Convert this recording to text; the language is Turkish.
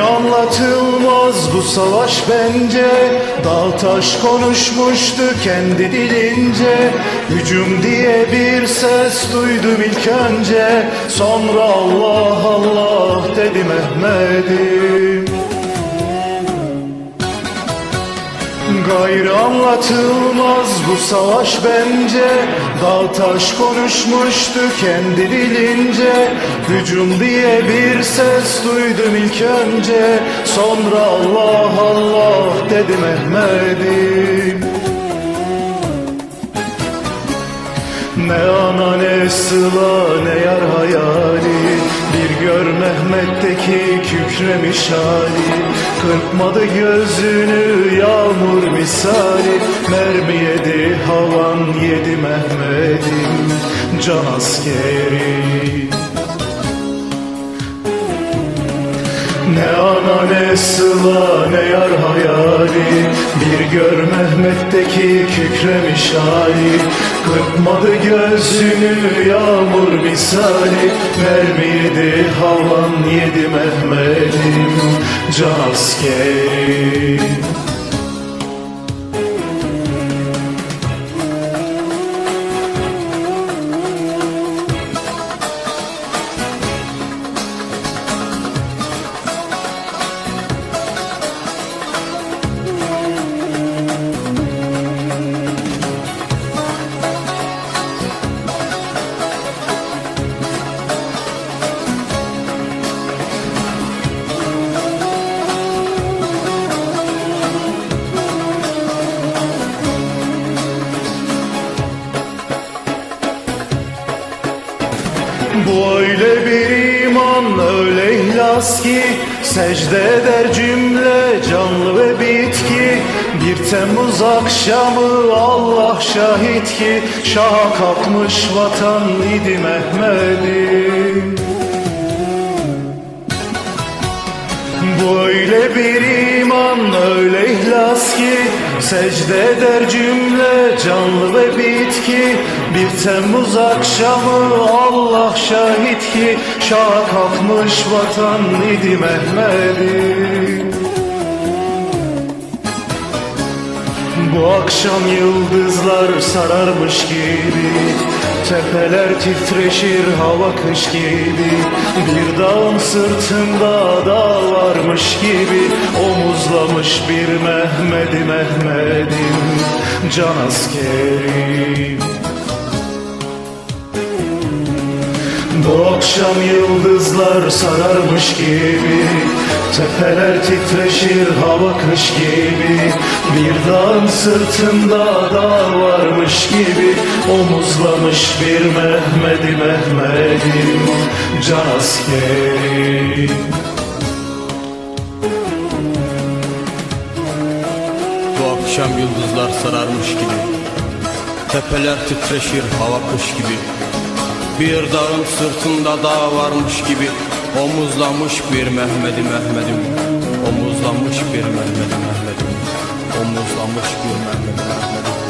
anlatılmaz bu savaş bence. Dağ taş konuşmuştu kendi dilince. Hücum diye bir ses duydum ilk önce. Sonra Allah Allah dedi Mehmet'im Gayrı anlatılmaz bu savaş bence. Dağ taş konuşmuştu kendi dilince Hücum diye bir ses duydum ilk önce. Sonra Allah Allah dedi Mehmet'im. Ne ana ne sıla ne yar hayali gör Mehmet'teki kükremiş hali. Kırpmadı gözünü yağmur misali. Mermi yedi havan yedi Mehmet'im. Can askeri Ne ana ne sıla ne yar hayali. Bir gör Mehmet'teki kükremiş hali. Kırpmadı gözünü yağmur misali. Mermi yedi havan yedi Mehmet'im? Can askeri Bu öyle bir iman öyle ihlas ki Secde eder cümle canlı ve bitki. Bir Temmuz akşamı Allah şahit ki Şaha kalkmış vatan idi Mehmet'im. Bu öyle bir iman öyle ihlas ki Secde eder cümle canlı ve bitki. Bir Temmuz akşamı Allah şahit ki Şaha kalkmış vatan idi Mehmet'im Bu akşam yıldızlar sararmış gibi Tepeler titreşir hava kış gibi. Bir dağın sırtında dağ varmış gibi Omuzlamış bir Mehmet'i Mehmet'im Can askerim akşam yıldızlar sararmış gibi Tepeler titreşir hava kış gibi. Bir dağın sırtında dağ varmış gibi Omuzlamış bir Mehmet'i Mehmet'im Can askerim Bu akşam yıldızlar sararmış gibi Tepeler titreşir hava kış gibi Bir dağın sırtında dağ varmış gibi Omuzlamış bir Mehmet'i Mehmet'im. Omuzlamış bir Mehmet'i Mehmet'im. Omuzlamış bir Mehmet'i Mehmet'im